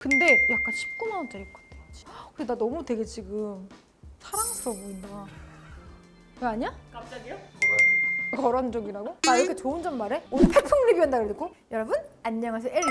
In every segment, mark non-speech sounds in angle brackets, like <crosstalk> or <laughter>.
근데 약간 19만 원짜리 것 같아. 근데 나 너무 되게 지금 사랑스러워 보인다. 왜 아니야? 갑자기요? 거란족이라고? 나 이렇게 좋은 점 말해? 오늘 팩풍 리뷰한다 그래고 여러분 안녕하세요 앨리스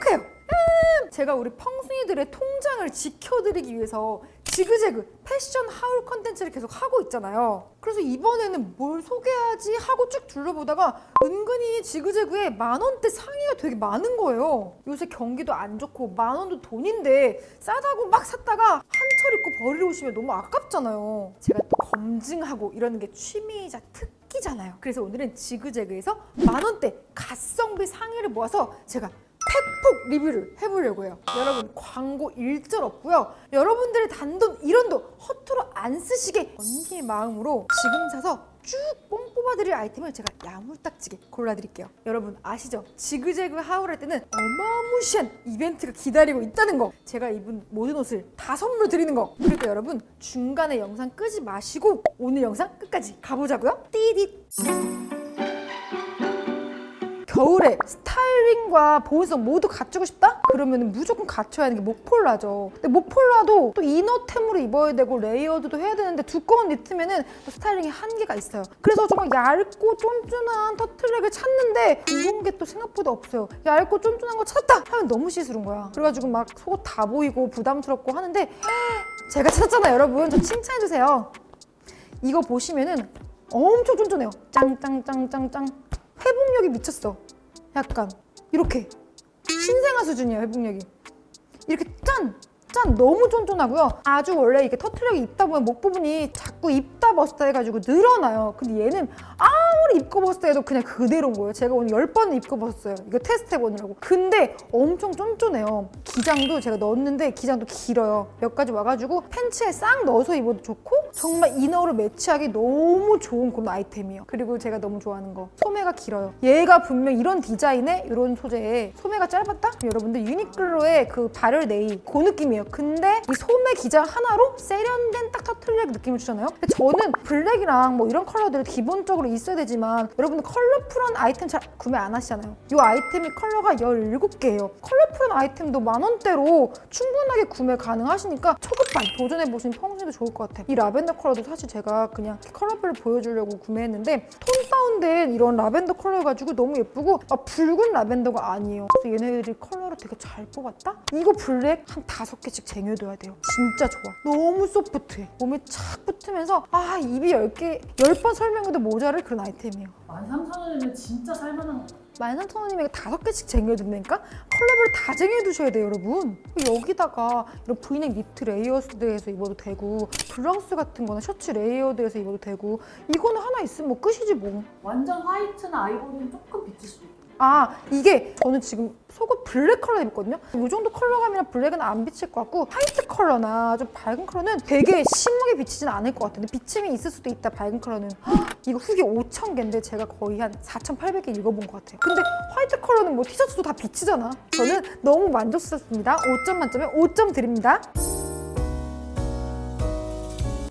펑크예요 음, 제가 우리 펑순이들의 통장을 지켜드리기 위해서 지그재그 패션 하울 컨텐츠를 계속 하고 있잖아요. 그래서 이번에는 뭘 소개하지 하고 쭉 둘러보다가 은근히 지그재그에 만 원대 상의가 되게 많은 거예요. 요새 경기도 안 좋고 만 원도 돈인데 싸다고 막 샀다가 한철 입고 버리러 오시면 너무 아깝잖아요. 제가 또 검증하고 이러는 게 취미이자 특 끼잖아요. 그래서 오늘은 지그재그에서 만 원대 가성비 상의를 모아서 제가 팩폭 리뷰를 해보려고 해요. 여러분 광고 일절 없고요. 여러분들의 단돈 1원도 허투루 안 쓰시게 언니의 마음으로 지금 사서 쭉 뽕 뽑아드릴 아이템을 제가 야물딱지게 골라드릴게요. 여러분 아시죠? 지그재그 하울할 때는 어마무시한 이벤트가 기다리고 있다는 거. 제가 입은 모든 옷을 다 선물 드리는 거. 그러니까 여러분 중간에 영상 끄지 마시고 오늘 영상 끝까지 가보자고요. 띠릿. 겨울에 스타일링과 보온성 모두 갖추고 싶다? 그러면 무조건 갖춰야 하는 게 목폴라죠. 근데 목폴라도 또 이너템으로 입어야 되고 레이어드도 해야 되는데 두꺼운 니트면은 또 스타일링에 한계가 있어요. 그래서 정말 얇고 쫀쫀한 터틀넥을 찾는데 그런 게 또 생각보다 없어요. 얇고 쫀쫀한 거 찾았다 하면 너무 시스루인 거야. 그래가지고 막 속옷 다 보이고 부담스럽고 하는데 <gasps> 제가 찾았잖아요, 여러분. 저 칭찬해 주세요. 이거 보시면은 엄청 쫀쫀해요. 짱짱짱짱짱. 회복력이 미쳤어. 약간 이렇게 신생아 수준이에요 회복력이. 이렇게 짠! 짠! 너무 쫀쫀하고요. 아주 원래 이게 터트력이 입다 보면 목 부분이 자꾸 입다 벗다 해가지고 늘어나요. 근데 얘는 아 무리 입고 벗다 해도 그냥 그대로인 거예요. 제가 오늘 10번을 입고 벗었어요. 이거 테스트 해보느라고. 근데 엄청 쫀쫀해요. 기장도 제가 넣었는데 기장도 길어요. 몇 가지 와가지고 팬츠에 싹 넣어서 입어도 좋고 정말 이너로 매치하기 너무 좋은 그런 아이템이에요. 그리고 제가 너무 좋아하는 거 소매가 길어요. 얘가 분명 이런 디자인에 이런 소재에 소매가 짧았다? 여러분들 유니클로의 그 발열 네이 그 느낌이에요. 근데 이 소매 기장 하나로 세련된 딱 터틀넥 느낌을 주잖아요. 근데 저는 블랙이랑 뭐 이런 컬러들이 기본적으로 있어야 되지 만 여러분들 컬러풀한 아이템 잘 구매 안 하시잖아요. 이 아이템이 컬러가 17개예요. 컬러풀한 아이템도 만 원대로 충분하게 구매 가능하시니까 초급반 도전해 보시면 평소에도 좋을 것 같아요. 이 라벤더 컬러도 사실 제가 그냥 컬러별로 보여주려고 구매했는데 톤 다운된 이런 라벤더 컬러여가지고 너무 예쁘고 아, 붉은 라벤더가 아니에요. 그래서 얘네들이 컬러를 되게 잘 뽑았다? 이거 블랙 한 다섯 개씩 쟁여둬야 돼요. 진짜 좋아. 너무 소프트해. 몸에 착 붙으면서 아 입이 열 개, 열번 설명해도 모자랄 그런 아이템이에요. 13,000원이면 진짜 살만한 거. 13,000원이면 다섯 개씩 쟁여두니까 컬러별로 다 쟁여두셔야 돼요 여러분 여기다가 이런 브이넥 니트 레이어드해서 입어도 되고 블라우스 같은 거나 셔츠 레이어드해서 입어도 되고 이거는 하나 있으면 뭐 끝이지 뭐 완전 화이트나 아이보리는 조금 비칠 수도 있고. 아 이게 저는 지금 속옷 블랙 컬러 입었거든요. 이 정도 컬러감이랑 블랙은 안 비칠 것 같고 화이트 컬러나 좀 밝은 컬러는 되게 심하게 비치진 않을 것 같은데 비침이 있을 수도 있다 밝은 컬러는. 헉, <gasps> 이거 후기 5천 개인데 제가 거의 한 4,800개 읽어본 것 같아요. 근데 화이트 컬러는 뭐 티셔츠도 다 비치잖아. 저는 너무 만족스럽습니다. 5점 만점에 5점 드립니다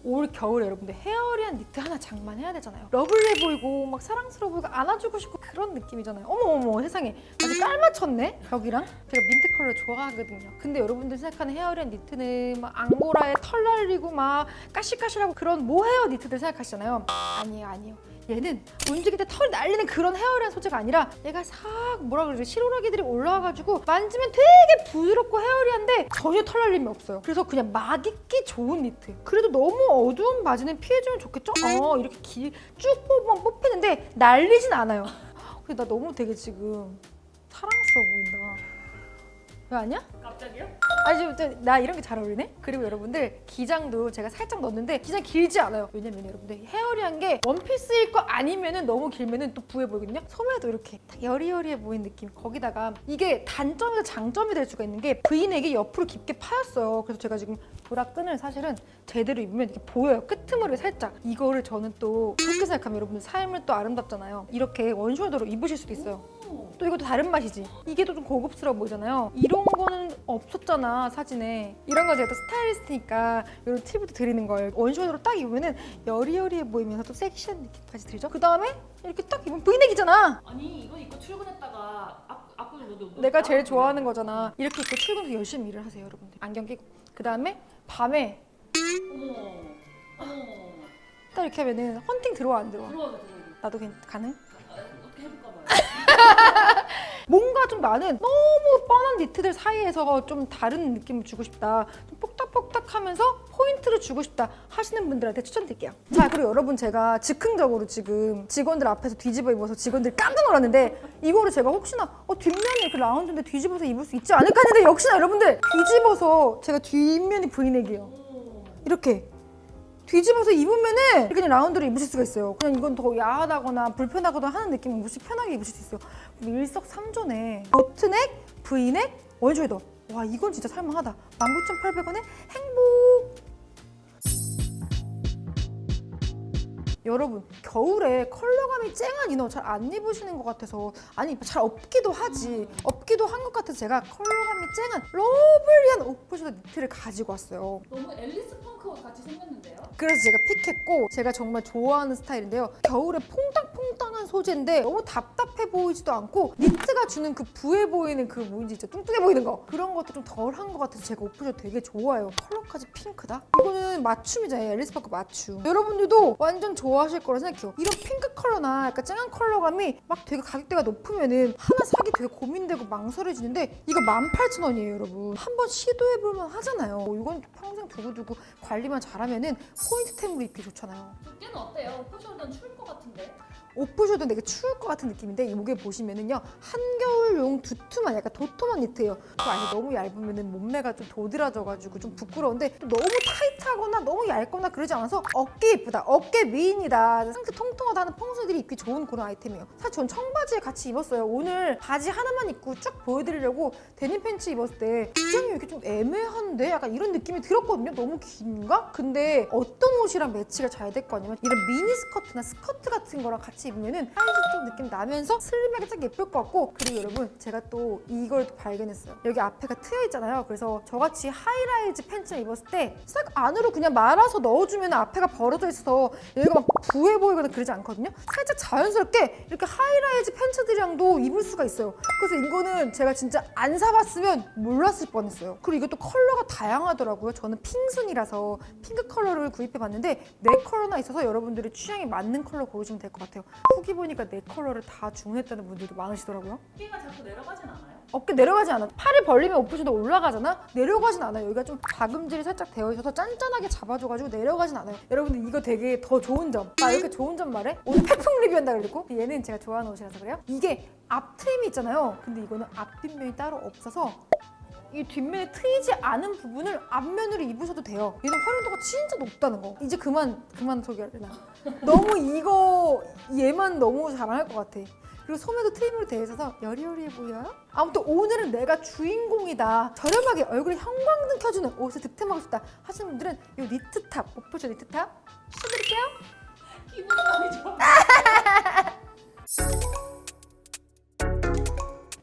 올 겨울 여러분들 헤어리한 니트 하나 장만해야 되잖아요. 러블리해 보이고 막 사랑스러워 보이고 안아주고 싶고 그런 느낌이잖아요. 어머 어머 세상에 아주 깔맞췄네 벽이랑. 제가 민트 컬러 좋아하거든요. 근데 여러분들 생각하는 헤어리한 니트는 막 앙고라에 털 날리고 막 까실까실하고 그런 모헤어 니트들 생각하시잖아요. 아니에요 아니에요. 얘는 움직일 때 털 날리는 그런 헤어리한 소재가 아니라 얘가 싹 뭐라 그러지 실오라기들이 올라와가지고 만지면 되게 부드럽고 헤어리한데 전혀 털 날림이 없어요. 그래서 그냥 막 입기 좋은 니트. 그래도 너무 어두운 바지는 피해주면 좋겠죠? 어 이렇게 길 쭉 뽑으면 뽑히는데 날리진 않아요. 근데 나 너무 되게 지금 사랑스러워 보인다. 왜 아니야? 갑자기요? 아니 지금 저- 나 이런 게 잘 어울리네? 그리고 여러분들 기장도 제가 살짝 넣었는데 기장 길지 않아요. 왜냐면 여러분들 헤어리한 게 원피스일 거 아니면은 너무 길면은 또 부해 보이거든요? 소매도 이렇게 딱 여리여리해 보이는 느낌. 거기다가 이게 단점이자 장점이 될 수가 있는 게 브이넥이 옆으로 깊게 파였어요. 그래서 제가 지금 브라끈을 사실은 제대로 입으면 이렇게 보여요. 끄트머리 살짝. 이거를 저는 또 그렇게 생각하면 여러분들 삶을 또 아름답잖아요. 이렇게 원숄더로 입으실 수도 있어요. 오. 또 이것도 다른 맛이지. 이게 또 좀 고급스러워 보이잖아요. 이런 거는 없었잖아 사진에. 이런 거 제가 또 스타일리스트니까 이런 팁을 또 드리는 거예요. 원샷으로 딱 입으면은 여리여리해 보이면서 또 섹시한 느낌까지 들죠. 그 다음에 이렇게 딱 입으면 브이넥이잖아. 아니 이건 입고 출근했다가 앞 앞으로 너도 뭐 내가 제일 좋아하는 거잖아. 이렇게 입고 출근해서 열심히 일을 하세요, 여러분들. 안경 끼고. 그 다음에 밤에 어머 어머 딱 이렇게 하면은 헌팅 들어와 안 들어와? 들어가자 들어가자 나도 괜 가능? 뭔가 좀 나는 너무 뻔한 니트들 사이에서 좀 다른 느낌을 주고 싶다. 좀 뽁닥뽁닥하면서 포인트를 주고 싶다 하시는 분들한테 추천드릴게요. 자 그리고 여러분 제가 즉흥적으로 지금 직원들 앞에서 뒤집어 입어서 직원들이 깜짝 놀랐는데 이거를 제가 혹시나 어, 뒷면이 이렇게 라운드인데 뒤집어서 입을 수 있지 않을까 했는데 역시나 여러분들 뒤집어서 제가 뒷면이 브이넥이에요. 오. 이렇게 뒤집어서 입으면은 그냥 라운드로 입으실 수가 있어요. 그냥 이건 더 야하다거나 불편하거나 하는 느낌은 무시 편하게 입으실 수 있어요. 일석삼조네. 보트넥, 브이넥, 원쇼더. 와 이건 진짜 살만하다. 19,800원에 행복. 여러분 겨울에 컬러감이 쨍한 이너 잘 안 입으시는 것 같아서 아니 잘 없기도 하지 없기도 한 것 같아서 제가 컬러감이 쨍한 러블리한 오프셔더 니트를 가지고 왔어요 너무 앨리스 펑크와 같이 생겼는데요? 그래서 제가 픽했고 제가 정말 좋아하는 스타일인데요. 겨울에 퐁당 퐁당한 소재인데 너무 답답해 보이지도 않고 니트가 주는 그 부해 보이는 그 뭐인지 진짜 뚱뚱해 보이는 거 그런 것도 좀 덜한 것 같아서 제가 오프셔 되게 좋아요. 컬러까지 핑크다? 이거는 맞춤이잖아요. 앨리스 파크 맞춤. 여러분들도 완전 좋아하실 거라 생각해요. 이런 핑크 컬러나 약간 쨍한 컬러감이 막 되게 가격대가 높으면은 하나 사기 되게 고민되고 망설여지는데 이거 18,000원이에요, 여러분. 한번 시도해볼만 하잖아요. 이건 평생 두고두고 관리만 잘하면은 포인트 템으로 입기 좋잖아요. 두께는 어때요? 포쇼는 추울 것 같은데 오프쇼도 되게 추울 것 같은 느낌인데 이게 보시면은요 한겨울용 두툼한 약간 도톰한 니트예요. 그 안에 너무 얇으면은 몸매가 좀 도드라져가지고 좀 부끄러운데 또 너무 타이트하거나 너무 얇거나 그러지 않아서 어깨 예쁘다, 어깨 미인이다, 상태 통통하다 하는 평소들이 입기 좋은 그런 아이템이에요. 사실 전 청바지에 같이 입었어요. 오늘 바지 하나만 입고 쭉 보여드리려고 데님 팬츠 입었을 때 기장이 이렇게 좀 애매한데 약간 이런 느낌이 들었거든요. 너무 긴가? 근데 어떤 옷이랑 매치가 잘 될 거냐면 이런 미니 스커트나 스커트 같은 거랑 같이 입으면은 사이즈 좀 느낌 나면서 슬림하게 딱 예쁠 것 같고 그리고 여러분 제가 또 이걸 또 발견했어요. 여기 앞에가 트여 있잖아요. 그래서 저같이 하이라이즈 팬츠를 입었을 때 싹 안으로 그냥 말아서 넣어주면 앞에가 벌어져 있어서 여기가 막 부해 보이거나 그러지 않거든요. 살짝 자연스럽게 이렇게 하이라이즈 팬츠들이랑도 입을 수가 있어요. 그래서 이거는 제가 진짜 안 사봤으면 몰랐을 뻔했어요. 그리고 이것도 컬러가 다양하더라고요. 저는 핑순이라서 핑크 컬러를 구입해봤는데 네 컬러나 있어서 여러분들이 취향에 맞는 컬러 고르시면 될 것 같아요. 후기 보니까 네 컬러를 다 주문했다는 분들도 많으시더라고요. 끼가 자꾸 내려가진 않아요? 어깨 내려가지 않아. 팔을 벌리면 오프셔도 올라가잖아. 내려가진 않아요. 여기가 좀 박음질이 살짝 되어 있어서 짠짠하게 잡아줘가지고 내려가진 않아요. 여러분들 이거 되게 더 좋은 점. 나 이렇게 좋은 점 말해? 오늘 태풍 리뷰한다 그러고 얘는 제가 좋아하는 옷이라서 그래요. 이게 앞 트임이 있잖아요. 근데 이거는 앞 뒷면이 따로 없어서 이 뒷면에 트이지 않은 부분을 앞면으로 입으셔도 돼요. 얘는 활용도가 진짜 높다는 거. 이제 그만 그만 소개할래. <laughs> 너무 이거 얘만 너무 자랑할 것 같아. 그리고 소매도 트임으로 되어 있어서 여리여리해 보여요? 아무튼 오늘은 내가 주인공이다. 저렴하게 얼굴에 형광등 켜주는 옷을 득템하고 싶다 하시는 분들은 이 니트탑, 오프쇼 니트탑 추천드릴게요. 기분이 많이 좋아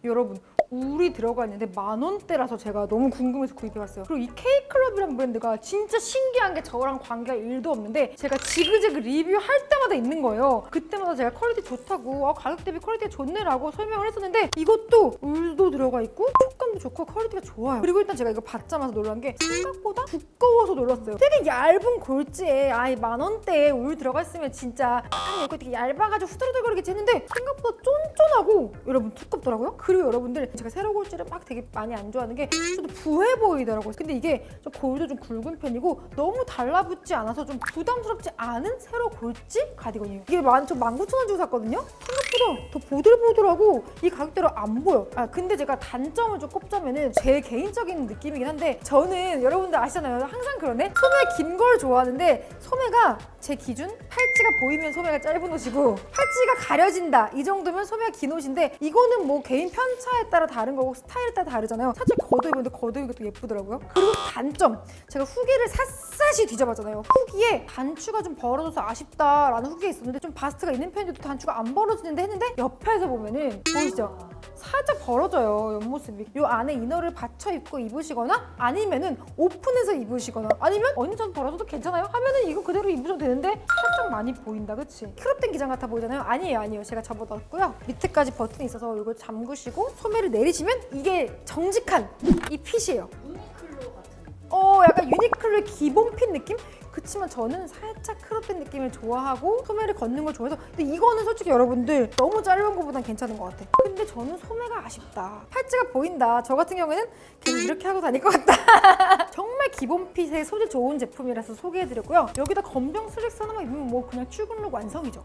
여러분 울이 들어가 있는데 만 원대라서 제가 너무 궁금해서 구입해봤어요. 그리고 이 K클럽이라는 브랜드가 진짜 신기한 게 저랑 관계가 1도 없는데 제가 지그재그 리뷰할 때마다 있는 거예요. 그때마다 제가 퀄리티 좋다고 아, 가격 대비 퀄리티가 좋네라고 설명을 했었는데 이것도 울도 들어가 있고 촉감도 좋고 퀄리티가 좋아요. 그리고 일단 제가 이거 받자마자 놀란 게 생각보다 두꺼워서 놀랐어요. 되게 얇은 골지에 아이 만 원대에 울 들어가 있으면 진짜 약간 이거 되게 얇아가지고 후들후들거리겠지 했는데 생각보다 쫀쫀하고 여러분 두껍더라고요. 그리고 여러분들 제가 세로 골지를 막 되게 많이 안 좋아하는 게좀 부해 보이더라고요. 근데 이게 좀 골도 좀 굵은 편이고 너무 달라붙지 않아서 좀 부담스럽지 않은 세로 골지 가디건이에요. 이게 만, 저 19,000원 주고 샀거든요. 생각보다 더 보들보들하고 이 가격대로 안 보여. 아 근데 제가 단점을 좀 꼽자면은 제 개인적인 느낌이긴 한데 저는 여러분들 아시잖아요. 항상 그러네. 소매 긴 걸 좋아하는데 소매가 제 기준 팔찌가 보이면 소매가 짧은 옷이고 팔찌가 가려진다 이 정도면 소매가 긴 옷인데 이거는 뭐 개인 편차에 따라 다른 거고 스타일에 따라 다르잖아요. 사실 걷어 입었는데 입기가 또 예쁘더라고요. 그리고 단점 제가 후기를 샅샅이 뒤져봤잖아요. 후기에 단추가 좀 벌어져서 아쉽다라는 후기가 있었는데 좀 바스트가 있는 편인데도 단추가 안 벌어지는데 했는데 옆에서 보면은 보이시죠? 살짝 벌어져요 옆모습이 요 안에 이너를 받쳐 입고 입으시거나 아니면은 오픈해서 입으시거나 아니면 언니 전 벌어져도 괜찮아요? 하면은 이거 그대로 입으셔도 되는데 살짝 많이 보인다 그치? 크롭된 기장 같아 보이잖아요 아니에요 아니에요 제가 접어놨고요 밑에까지 버튼이 있어서 이거 잠그시고 소매를 내리시면 이게 정직한 이 핏이에요 유니클로 같은. 어 약간 유니클로의 기본 핏 느낌? 그치만 저는 살짝 크롭된 느낌을 좋아하고 소매를 걷는 걸 좋아해서 근데 이거는 솔직히 여러분들 너무 짧은 것보단 괜찮은 것 같아. 근데 저는 소매가 아쉽다. 팔찌가 보인다. 저 같은 경우에는 계속 이렇게 하고 다닐 것 같다. <laughs> 정말 기본 핏의 소재 좋은 제품이라서 소개해드렸고요. 여기다 검정 슬랙스 하나만 입으면 뭐 그냥 출근룩 완성이죠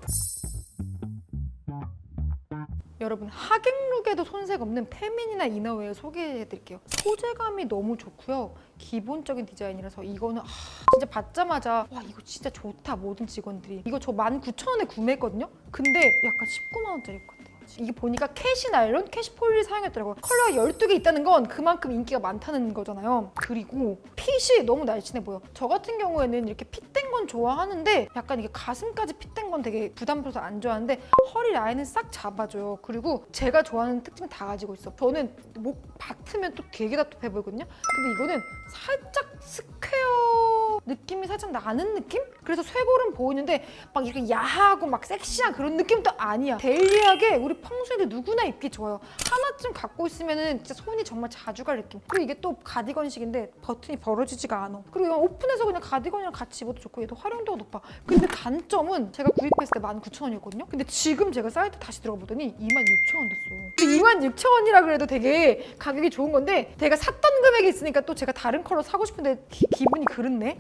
여러분 하객룩에도 손색 없는 페민이나 이너웨어 소개해드릴게요. 소재감이 너무 좋고요. 기본적인 디자인이라서 이거는 아, 진짜 받자마자 와 이거 진짜 좋다 모든 직원들이 이거 저 19,000원에 구매했거든요. 근데 약간 19만 원짜리 같아요. 이게 보니까 캐시 나일론, 캐시 폴리를 사용했더라고요. 컬러가 12개 있다는 건 그만큼 인기가 많다는 거잖아요. 그리고 핏이 너무 날씬해 보여. 저 같은 경우에는 이렇게 핏된 건 좋아하는데 약간 이게 가슴까지 핏된 건 되게 부담스러워서 안 좋아하는데 허리 라인은 싹 잡아줘요. 그리고 제가 좋아하는 특징을 다 가지고 있어. 저는 목 받으면 또 되게 답답해 보이거든요. 근데 이거는 살짝 스퀘어 느낌이 살짝 나는 느낌? 그래서 쇄골은 보이는데 막 이렇게 야하고 막 섹시한 그런 느낌도 아니야. 데일리하게 우리 평소에도 누구나 입기 좋아요. 하나쯤 갖고 있으면은 진짜 손이 정말 자주 갈 느낌. 그리고 이게 또 가디건식인데 버튼이 벌어지지가 않아. 그리고 이건 오픈해서 그냥 가디건이랑 같이 입어도 좋고 얘도 활용도가 높아. 근데 단점은 제가 구입했을 때 19,000원이었거든요. 근데 지금 제가 사이트 다시 들어가 보더니 26,000원 됐어. 26,000원이라 그래도 되게 가격이 좋은 건데 제가 샀던 금액이 있으니까 또 제가 다른 컬러 사고 싶은데 기, 기분이 그렇네.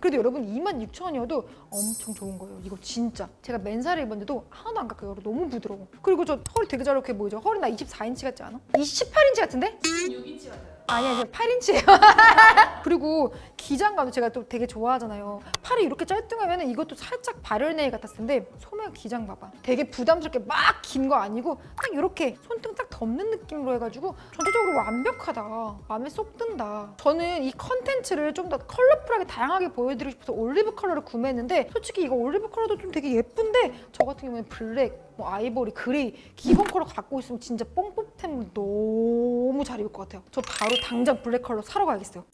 그래도 여러분 26,000원이어도 엄청 좋은 거예요. 이거 진짜. 제가 맨살을 입었는데도 하나도 안 깎여요. 너무 부드러워. 그리고 저 허리 되게 자렇게 보이죠? 허리 나 24인치 같지 않아? 28인치 같은데? 6인치 같아요. 아니 아니 8인치예요. <laughs> 그리고 기장감도 제가 또 되게 좋아하잖아요. 팔이 이렇게 짤뚱하면 이것도 살짝 발열네일 같았을 텐데 소매가 기장 봐봐. 되게 부담스럽게 막 긴 거 아니고 딱 이렇게 손등 딱 덮는 느낌으로 해가지고 전체적으로 완벽하다. 마음에 쏙 든다. 저는 이 컨텐츠를 좀 더 컬러풀하게 다양하게 보여드리고 싶어서 올리브 컬러를 구매했는데 솔직히 이거 올리브 컬러도 좀 되게 예쁜데 저 같은 경우는 블랙, 뭐 아이보리, 그레이 기본 컬러 갖고 있으면 진짜 뽕뽕템 너무 잘 입을 것 같아요. 저 바로 당장 블랙 컬러 사러 가야겠어요.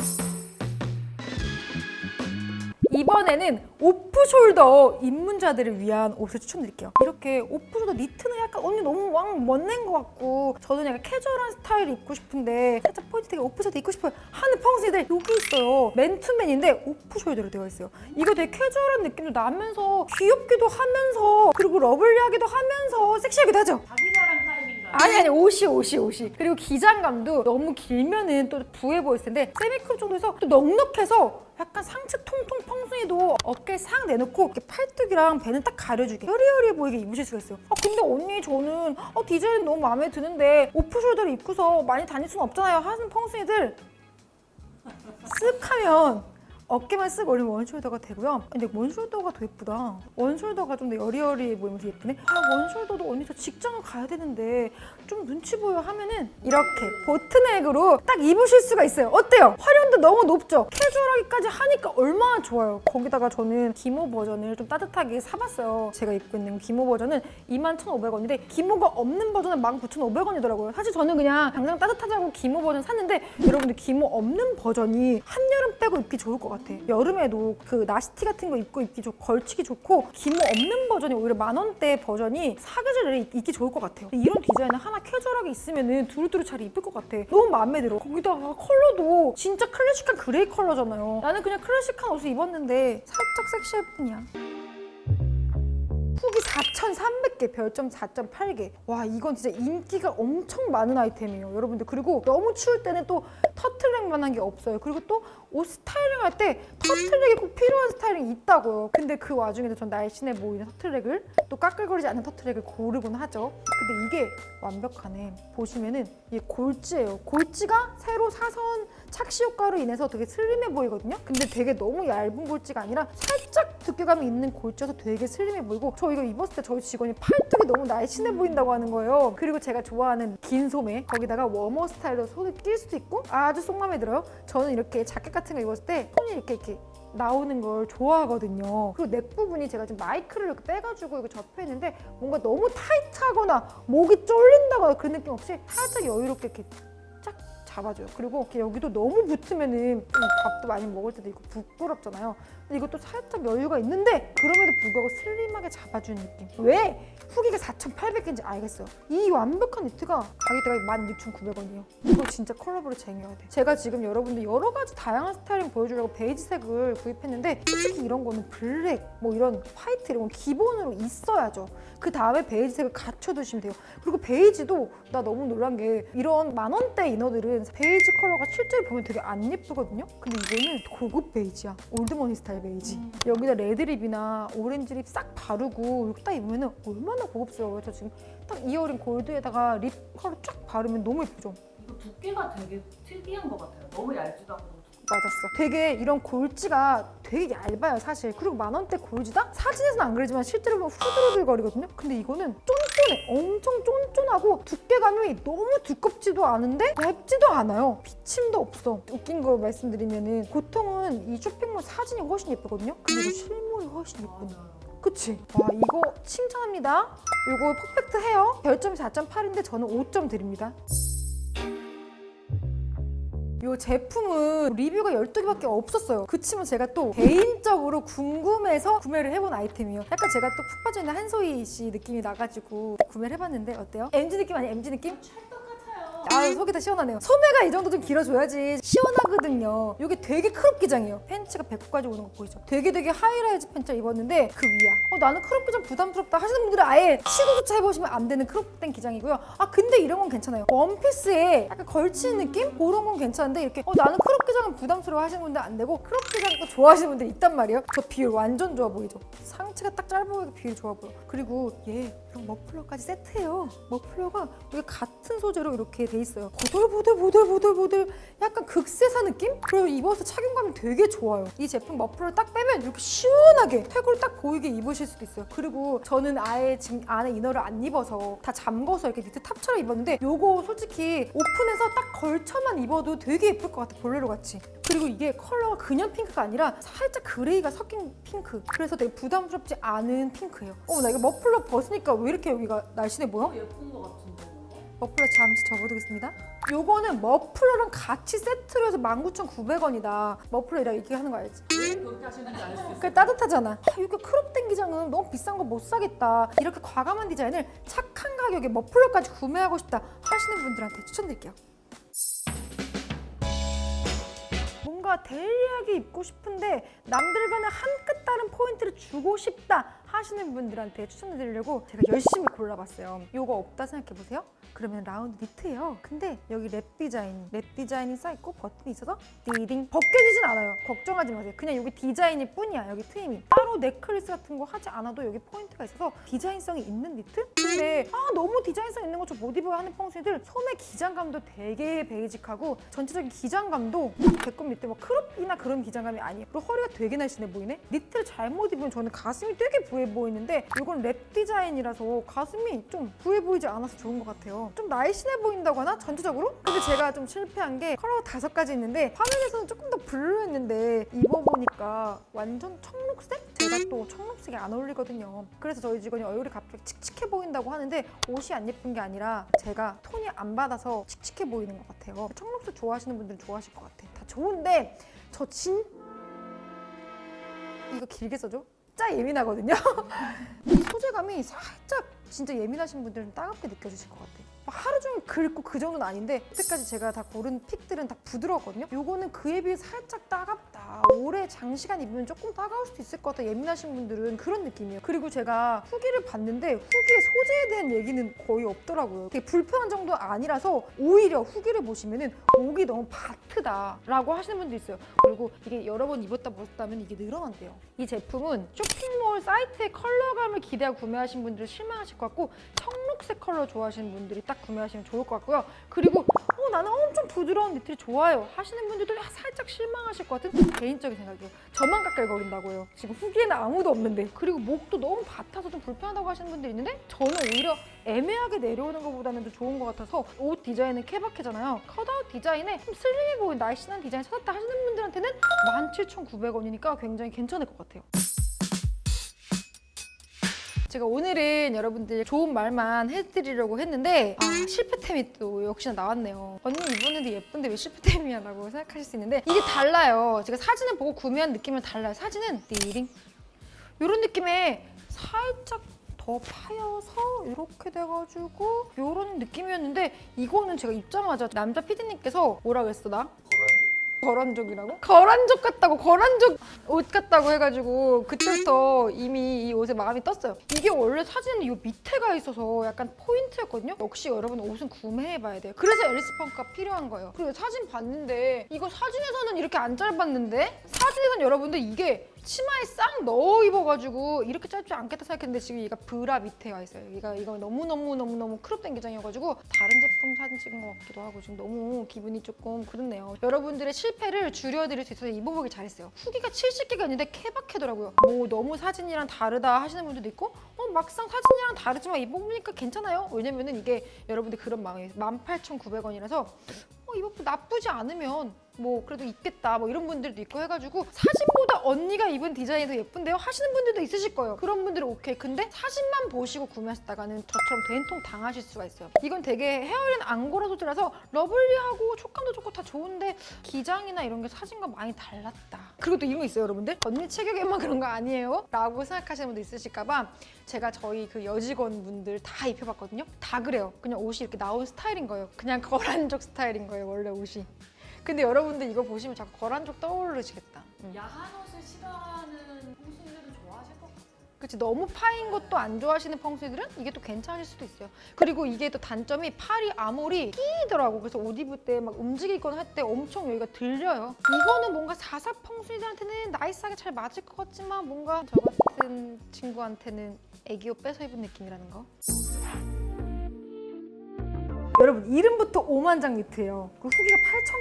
이번에는 오프숄더 입문자들을 위한 옷을 추천드릴게요. 이렇게 오프숄더 니트는 약간 언니 너무 왕 멋낸 것 같고 저도 약간 캐주얼한 스타일 입고 싶은데 살짝 포인트 되게 오프숄더 입고 싶어요 하는 펑스들 여기 있어요. 맨투맨인데 오프숄더로 되어 있어요. 이거 되게 캐주얼한 느낌도 나면서 귀엽기도 하면서 그리고 러블리하기도 하면서 섹시하기도 하죠. 자기 자랑? 아니 아니 옷이 옷이 옷이. 그리고 기장감도 너무 길면은 또 부해 보일 텐데 세미크롭 정도에서 또 넉넉해서 약간 상체 통통 펑숭이도 어깨 상 내놓고 이렇게 팔뚝이랑 배는 딱 가려주게. 여리여리해 보이게 입으실 수가 있어요. 아 근데 언니 저는 어, 디자인 너무 마음에 드는데 오프숄더를 입고서 많이 다닐 수는 없잖아요 하는 펑숭이들. 쓱 하면 어깨만 쓱 올리면 원숄더가 되고요. 근데 원숄더가 더 예쁘다. 원숄더가 좀 더 여리여리해 보이면서 예쁘네. 아 원숄더도 언니 저 직장을 가야 되는데 좀 눈치 보여 하면은 이렇게 보트넥으로 딱 입으실 수가 있어요. 어때요? 활용도 너무 높죠? 캐주얼하기까지 하니까 얼마나 좋아요. 거기다가 저는 기모 버전을 좀 따뜻하게 사봤어요. 제가 입고 있는 기모 버전은 21,500원인데 기모가 없는 버전은 19,500원이더라고요. 사실 저는 그냥 당장 따뜻하자고 기모 버전 샀는데 여러분들 기모 없는 버전이 한여름 빼고 입기 좋을 것 같아. 여름에도 그 나시티 같은 거 입고 입기 좋고 걸치기 좋고 기모 없는 버전이 오히려 만 원대 버전이 사계절에 입- 입기 좋을 것 같아요. 이런 디자인은 하나 캐주얼하게 있으면은 두루두루 잘 입을 것 같아. 너무 마음에 들어. 거기다가 컬러도 진짜 클래식한 그레이 컬러잖아요. 나는 그냥 클래식한 옷을 입었는데 살짝 섹시할 뿐이야. 후기 4,300개, 별점 4.8개. 와, 이건 진짜 인기가 엄청 많은 아이템이에요, 여러분들. 그리고 너무 추울 때는 또 터틀넥만한 게 없어요. 그리고 또 옷 스타일링 할 때 터틀넥이 꼭 필요한 스타일링이 있다고요. 근데 그 와중에도 전 날씬해 보이는 터틀넥을 또 까끌거리지 않는 터틀넥을 고르곤 하죠. 근데 이게 완벽하네. 보시면은 이게 골지예요. 골지가 새로 사선 착시 효과로 인해서 되게 슬림해 보이거든요. 근데 되게 너무 얇은 골지가 아니라 살짝 두께감이 있는 골지여서 되게 슬림해 보이고 저 이거 입었을 때 저희 직원이 팔뚝이 너무 날씬해 보인다고 하는 거예요. 그리고 제가 좋아하는 긴 소매 거기다가 워머 스타일로 손을 낄 수도 있고 아 주속 마음에 들어요. 저는 이렇게 자켓 같은 거 입었을 때 손이 이렇게 이렇게 나오는 걸 좋아하거든요. 그리고 넥 부분이 제가 지금 마이크를 이렇게 빼가지고 이거 접혀있는데 뭔가 너무 타이트하거나 목이 쫄린다거나 그런 느낌 없이 살짝 여유롭게 이렇게 쫙 잡아줘요. 그리고 여기도 너무 붙으면은 좀 밥도 많이 먹을 때도 이거 부끄럽잖아요. 근데 이것도 살짝 여유가 있는데 그럼에도 불구하고 슬림하게 잡아주는 느낌. 왜 후기가 4,800개인지 알겠어요. 이 완벽한 니트가 가격대가 16,900원이에요. 이거 진짜 컬러블을 쟁여야 돼. 제가 지금 여러분들 여러 가지 다양한 스타일링 보여주려고 베이지색을 구입했는데 솔직히 이런 거는 블랙, 뭐 이런 화이트 이런 건 기본으로 있어야죠. 그 다음에 베이지색을 갖춰두시면 돼요. 그리고 베이지도 나 너무 놀란 게 이런 만 원대 이너들은 베이지 컬러가 실제로 보면 되게 안 예쁘거든요. 근데 이거는 고급 베이지야. 올드머니 스타일 베이지. 여기다 레드립이나 오렌지립 싹 바르고 이렇게 딱 입으면 얼마나 고급스러워요. 저 지금 딱 이어링 골드에다가 립 컬러 쫙 바르면 너무 예쁘죠. 이거 두께가 되게 특이한 것 같아요. 너무 얇지도 않고. 맞았어. 되게 이런 골지가 되게 얇아요, 사실. 그리고 만 원대 골지다? 사진에서는 안 그러지만 실제로 보면 후들후들거리거든요. 근데 이거는 쫀 쫀해. 엄청 쫀쫀하고 두께감이 너무 두껍지도 않은데 얇지도 않아요. 비침도 없어. 웃긴 거 말씀드리면은 보통은 이 쇼핑몰 사진이 훨씬 예쁘거든요. 근데 실물이 훨씬 예쁘네. 그치? 와 이거 칭찬합니다. 이거 퍼펙트 헤어 별점이 4.8인데 저는 5점 드립니다. 이 제품은 리뷰가 12개밖에 없었어요. 그치만 제가 또 개인적으로 궁금해서 구매를 해본 아이템이에요. 약간 제가 또 푹 빠져있는 한소희 씨 느낌이 나가지고 구매를 해봤는데 어때요? MG 느낌 아니에요? MG 느낌? 찰떡 같 아 속이 다 시원하네요. 소매가 이 정도 좀 길어줘야지 시원하거든요. 이게 되게 크롭 기장이에요. 팬츠가 배꼽까지 오는 거 보이죠? 되게 되게 하이라이즈 팬츠를 입었는데 그 위야. 어 나는 크롭 기장 부담스럽다 하시는 분들은 아예 시도조차 해보시면 안 되는 크롭된 기장이고요. 아 근데 이런 건 괜찮아요. 원피스에 약간 걸치는 느낌? 그런 건 괜찮은데 이렇게 어 나는 크롭 기장은 부담스러워 하시는 분들 안 되고 크롭 기장 또 좋아하시는 분들 있단 말이에요. 저 비율 완전 좋아 보이죠? 상체가 딱 짧아 보이게 비율 좋아 보여. 그리고 얘 이런 머플러까지 세트예요. 머플러가 여기 같은 소재로 이렇게 돼 있어요. 보들보들 보들보들보들 약간 극세사 느낌? 그리고 입어서 착용감이 되게 좋아요. 이 제품 머플러를 딱 빼면 이렇게 시원하게 태골 딱 보이게 입으실 수도 있어요. 그리고 저는 아예 지금 안에 이너를 안 입어서 다 잠궈서 이렇게 니트 탑처럼 입었는데 요거 솔직히 오픈해서 딱 걸쳐만 입어도 되게 예쁠 것 같아. 볼레로 같이. 그리고 이게 컬러가 그냥 핑크가 아니라 살짝 그레이가 섞인 핑크. 그래서 되게 부담스럽지 않은 핑크예요. 어, 나 이거 머플러 벗으니까 왜 이렇게 여기가 날씬해 보여? 더 예쁜 것 같은데. 머플러 잠시 접어두겠습니다. 요거는 머플러랑 같이 세트로 해서 19,900원이다. 머플러이라 이렇게 하는 거 알지? 왜 그렇게 하시는지 알 수 있어요. 그 따뜻하잖아. 아, 이렇게 크롭된 기장은 너무 비싼 거 못 사겠다. 이렇게 과감한 디자인을 착한 가격에 머플러까지 구매하고 싶다 하시는 분들한테 추천드릴게요. 뭔가 데일리하게 입고 싶은데 남들과는 한 끗 다른 포인트를 주고 싶다 하시는 분들한테 추천해드리려고 제가 열심히 골라봤어요. 요거 없다 생각해보세요. 그러면 라운드 니트예요. 근데 여기 랩 디자인, 랩 디자인이 쌓있고 버튼이 있어서 디딩 벗겨지진 않아요. 걱정하지 마세요. 그냥 여기 디자인일 뿐이야. 여기 트임이. 따로 넥클리스 같은 거 하지 않아도 여기 포인트가 있어서 디자인성이 있는 니트? 근데 아 너무 디자인성 있는 거 저 못 입어요 하는 펑스들 소매 기장감도 되게 베이직하고 전체적인 기장감도 배꼽 밑에 뭐 크롭이나 그런 기장감이 아니에요. 그리고 허리가 되게 날씬해 보이네. 니트를 잘못 입으면 저는 가슴이 되게 부해 보이는데 이건 랩 디자인이라서 가슴이 좀 부해 보이지 않아서 좋은 것 같아요. 좀 날씬해 보인다거나 전체적으로? 근데 제가 좀 실패한 게 컬러가 다섯 가지 있는데 화면에서는 조금 더 블루했는데 입어보니까 완전 청록색? 제가 또 청록색이 안 어울리거든요. 그래서 저희 직원이 얼굴이 갑자기 칙칙해 보인다고 하는데 옷이 안 예쁜 게 아니라 제가 톤이 안 받아서 칙칙해 보이는 것 같아요. 청록색 좋아하시는 분들은 좋아하실 것 같아. 다 좋은데 저 진... 이거 길게 써줘? 짜 예민하거든요. 이 <laughs> 소재감이 살짝 진짜 예민하신 분들은 따갑게 느껴지실 것 같아. 막 하루 종일 긁고 그 정도는 아닌데 여태까지 제가 다 고른 픽들은 다 부드러웠거든요. 요거는 그에 비해 살짝 따갑다. 오래 장시간 입으면 조금 따가울 수도 있을 것 같다. 예민하신 분들은 그런 느낌이에요. 그리고 제가 후기를 봤는데 후기의 소재에 대한 얘기는 거의 없더라고요. 되게 불편한 정도 아니라서 오히려 후기를 보시면은 목이 너무 바트다 라고 하시는 분도 있어요. 그리고 이게 여러 번 입었다 벗었다면 이게 늘어난대요. 이 제품은 쇼핑몰 사이트의 컬러감을 기대하고 구매하신 분들은 실망하실 것 같고 청 록색 컬러 좋아하시는 분들이 딱 구매하시면 좋을 것 같고요. 그리고 어, 나는 엄청 부드러운 니트를 좋아해요. 하시는 분들도 살짝 실망하실 것 같은 개인적인 생각이에요. 저만 깔깔거린다고요. 지금 후기에는 아무도 없는데. 그리고 목도 너무 밭아서 좀 불편하다고 하시는 분들이 있는데 저는 오히려 애매하게 내려오는 것보다는 더 좋은 것 같아서 옷 디자인은 케바케잖아요. 컷아웃 디자인에 좀 슬림해 보이는 날씬한 디자인 찾았다 하시는 분들한테는 17,900원이니까 굉장히 괜찮을 것 같아요 제가 오늘은 여러분들 좋은 말만 해드리려고 했는데 아, 실패템이 또 역시나 나왔네요. 언니 입었는데 예쁜데 왜 실패템이야 라고 생각하실 수 있는데 이게 달라요. 제가 사진을 보고 구매한 느낌은 달라요. 사진은 띠링 이런 느낌의 살짝 더 파여서 이렇게 돼가지고 이런 느낌이었는데 이거는 제가 입자마자 남자 피디님께서 뭐라 그랬어 나? 거란족이라고? 거란족 같다고 거란족 옷 같다고 해가지고 그때부터 이미 이 옷에 마음이 떴어요. 이게 원래 사진은 이 밑에가 있어서 약간 포인트였거든요. 역시 여러분 옷은 구매해봐야 돼요. 그래서 앨리스 펑크가 필요한 거예요. 그리고 사진 봤는데 이거 사진에서는 이렇게 안 짧았는데 사진에서는 여러분들 이게 치마에 싹 넣어 입어가지고 이렇게 짧지 않겠다 생각했는데 지금 얘가 브라 밑에 와 있어요. 얘가 이거 너무 너무 너무 너무 크롭된 기장이어가지고 다른 제품 사진 찍은 것 같기도 하고 지금 너무 기분이 조금 그렇네요. 여러분들의 실패를 줄여드릴 수 있어서 입어보길 잘했어요. 후기가 70개가 있는데 케바케더라고요. 뭐 너무 사진이랑 다르다 하시는 분들도 있고 어 막상 사진이랑 다르지만 입어보니까 괜찮아요. 왜냐면은 이게 여러분들 그런 마음이 18,900원이라서 어, 이거 나쁘지 않으면 뭐 그래도 입겠다 뭐 이런 분들도 있고 해가지고 사진보다 언니가 입은 디자인이 더 예쁜데요? 하시는 분들도 있으실 거예요. 그런 분들은 오케이. 근데 사진만 보시고 구매하셨다가는 저처럼 된통 당하실 수가 있어요. 이건 되게 헤어린 앙고라 소재라서 러블리하고 촉감도 좋고 다 좋은데 기장이나 이런 게 사진과 많이 달랐다. 그리고 또 이런 거 있어요 여러분들? 언니 체격에만 그런 거 아니에요? 라고 생각하시는 분들 있으실까 봐 제가 저희 그 여직원 분들 다 입혀봤거든요. 다 그래요. 그냥 옷이 이렇게 나온 스타일인 거예요. 그냥 거란족 스타일인 거예요 원래 옷이 근데 여러분들 이거 보시면 자꾸 거란족 떠오르시겠다. 응. 야한 옷을 싫어하는 홍순들은 좋아하실 것 같아요. 그치 너무 파인 것도 안 좋아하시는 펑수들은 이게 또 괜찮을 수도 있어요. 그리고 이게 또 단점이 팔이 아무리 끼더라고. 그래서 옷 입을 때 막 움직이거나 할 때 엄청 여기가 들려요. 이거는 뭔가 사사 펑수들한테는 나이스하게 잘 맞을 것 같지만 뭔가 저 같은 친구한테는 애기옷 빼서 입은 느낌이라는 거. 여러분 이름부터 오만장 니트예요. 그 후기가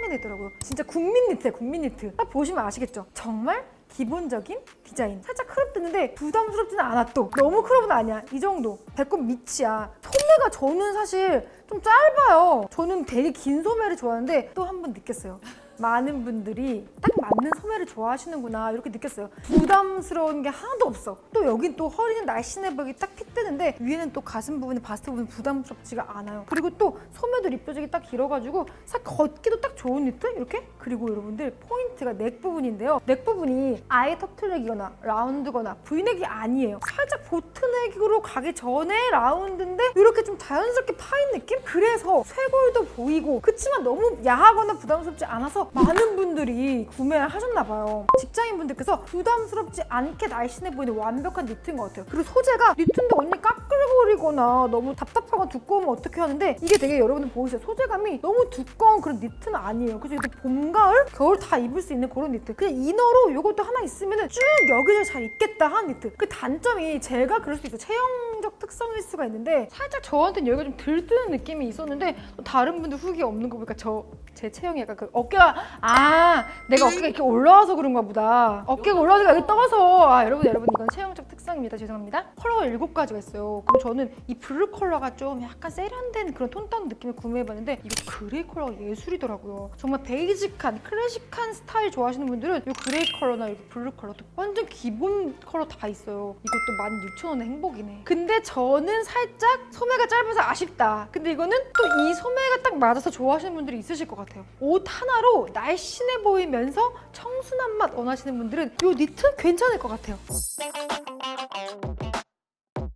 8,000개 있더라고요. 진짜 국민 니트예요, 국민 니트. 딱 보시면 아시겠죠? 정말 기본적인 디자인. 살짝 크롭됐는데 부담스럽지는 않아 또. 너무 크롭은 아니야. 이 정도. 배꼽 밑이야. 소매가 저는 사실 좀 짧아요. 저는 되게 긴 소매를 좋아하는데 또 한 번 느꼈어요. 많은 분들이 딱 맞는 소매를 좋아하시는구나 이렇게 느꼈어요. 부담스러운 게 하나도 없어. 또 여긴 또 허리는 날씬해 보이게 딱 핏되는데 위에는 또 가슴 부분에 바스트 부분 부담스럽지가 않아요. 그리고 또 소매도 립조직이 딱 길어가지고 싹 걷기도 딱 좋은 니트 이렇게. 그리고 여러분들 포인트가 넥 부분인데요. 넥 부분이 아예 터틀넥이거나 라운드거나 V넥이 아니에요. 살짝 보트넥으로 가기 전에 라운드인데 이렇게 좀 자연스럽게 파인 느낌? 그래서 쇄골도 보이고 그치만 너무 야하거나 부담스럽지 않아서 많은 분들이 구매를 하셨나 봐요. 직장인 분들께서 부담스럽지 않게 날씬해 보이는 완벽한 니트인 것 같아요. 그리고 소재가 니트인데 언니 까끌거리거나 너무 답답하거나 두꺼우면 어떻게 하는데 이게 되게 여러분들 보이세요? 소재감이 너무 두꺼운 그런 니트는 아니에요. 그래서 이것도 봄, 가을, 겨울 다 입을 수 있는 그런 니트. 그냥 이너로 이것도 하나 있으면 쭉 여기저기 잘 입겠다 하는 니트. 그 단점이 제가 그럴 수 있어요. 체형적 특성일 수가 있는데 살짝 저한테는 여기가 좀 들뜨는 느낌이 있었는데 또 다른 분들 후기 없는 거 보니까 저 제 체형이 약간 그 어깨가 아 내가 어깨가 이렇게 올라와서 그런가 보다. 어깨가 올라와서 여기 떠서. 아 여러분 여러분 이건 체형적 특성 입니다. 죄송합니다. 컬러가 일곱 가지가 있어요. 그럼 저는 이 블루 컬러가 좀 약간 세련된 그런 톤 다운 느낌을 구매해봤는데 이거 그레이 컬러가 예술이더라고요. 정말 베이직한 클래식한 스타일 좋아하시는 분들은 이 그레이 컬러나 이 블루 컬러도 완전 기본 컬러 다 있어요. 이것도 16,000원의 행복이네. 근데 저는 살짝 소매가 짧아서 아쉽다. 근데 이거는 또 이 소매가 딱 맞아서 좋아하시는 분들이 있으실 것 같아요. 옷 하나로 날씬해 보이면서 청순한 맛 원하시는 분들은 이 니트 괜찮을 것 같아요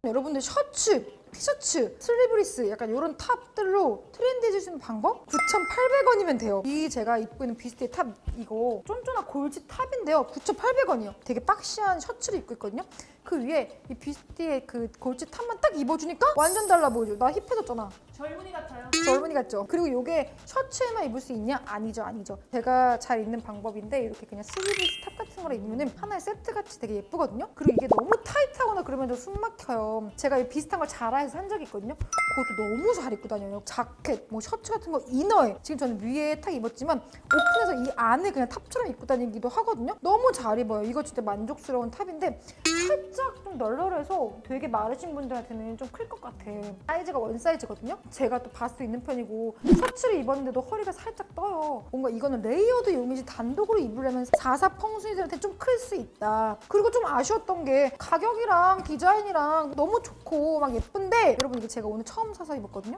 여러분들 셔츠, 티셔츠, 슬리브리스 약간 이런 탑들로 수 있는 방법? 9,800원이면 돼요. 이 제가 입고 있는 비스트의 탑 이거 쫀쫀한 골지 탑인데요. 9,800원이요. 되게 박시한 셔츠를 입고 있거든요. 그 위에 이 비스트의 그 골지 탑만 딱 입어주니까 완전 달라 보이죠. 나 힙해졌잖아. 젊은이 같아요. 젊은이 같죠? 그리고 이게 셔츠에만 입을 수 있냐? 아니죠, 아니죠. 제가 잘 입는 방법인데 이렇게 그냥 슬리브스 탑 같은 거를 입으면 하나의 세트 같이 되게 예쁘거든요. 그리고 이게 너무 타이트하거나 그러면 좀 숨 막혀요. 제가 이 비슷한 걸자 라에서 산 적이 있거든요. 그것도 너무 잘 입고 다녀요. 자켓, 뭐 셔츠 같은 거 이너에 지금 저는 위에 딱 입었지만 오픈해서 이 안에 그냥 탑처럼 입고 다니기도 하거든요. 너무 잘 입어요. 이거 진짜 만족스러운 탑인데 살짝 좀 널널해서 되게 마르신 분들한테는 좀 클 것 같아. 사이즈가 원 사이즈거든요. 제가 또 바스 있는 편이고 셔츠를 입었는데도 허리가 살짝 떠요. 뭔가 이거는 레이어드 용이지 단독으로 입으려면 44 펑순이들한테 좀 클 수 있다. 그리고 좀 아쉬웠던 게 가격이랑 디자인이랑 너무 좋고 막 예쁜데 여러분 이게 제가 오늘 처음 사서 입었거든요.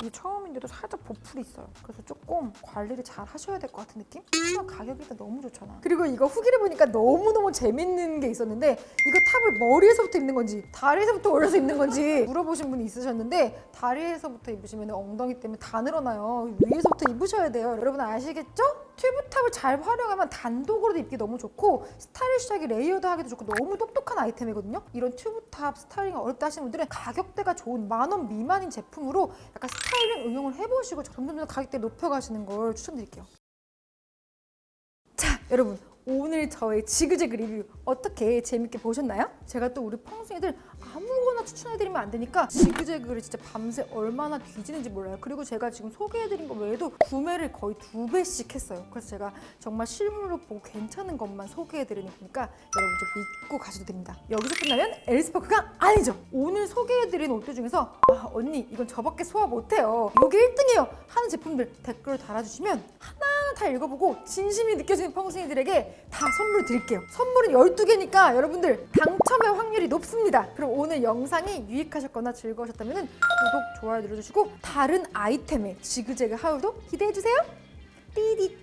이게 처음인데도 살짝 보풀이 있어요. 그래서 조금 관리를 잘 하셔야 될 것 같은 느낌? 하지만 가격이 일단 너무 좋잖아. 그리고 이거 후기를 보니까 너무너무 재밌는 게 있었는데 이거 탑을 머리에서부터 입는 건지 다리에서부터 올려서 입는 건지 <laughs> 물어보신 분이 있으셨는데 다리에서부터 입으시면 엉덩이 때문에 다 늘어나요. 위에서부터 입으셔야 돼요. 여러분 아시겠죠? 튜브탑을 잘 활용하면 단독으로도 입기 너무 좋고 스타일리시하게 레이어드하기도 좋고 너무 똑똑한 아이템이거든요. 이런 튜브탑 스타일링 어렵다 하시는 분들은 가격대가 좋은 만 원 미만인 제품으로 약간 스타일링 응용을 해보시고 점점 더 가격대 높여가시는 걸 추천드릴게요. 자, 여러분. 오늘 저의 지그재그 리뷰 어떻게 재밌게 보셨나요? 제가 또 우리 펑숭이들 아무거나 추천해드리면 안 되니까 지그재그를 진짜 밤새 얼마나 뒤지는지 몰라요. 그리고 제가 지금 소개해드린 거 외에도 구매를 거의 두 배씩 했어요. 그래서 제가 정말 실물로 보고 괜찮은 것만 소개해드리는 거니까 여러분 좀 믿고 가셔도 됩니다. 여기서 끝나면 엘스파크가 아니죠. 오늘 소개해드린 옷들 중에서 아 언니 이건 저밖에 소화 못해요. 이게 1등이에요 하는 제품들 댓글을 달아주시면 하나하나 다 읽어보고 진심이 느껴지는 펑숭이들에게 다 선물 드릴게요. 선물은 12개니까 여러분들 당첨의 확률이 높습니다. 그럼 오늘 영상이 유익하셨거나 즐거우셨다면 구독, 좋아요 눌러주시고 다른 아이템의 지그재그 하울도 기대해주세요. 띠디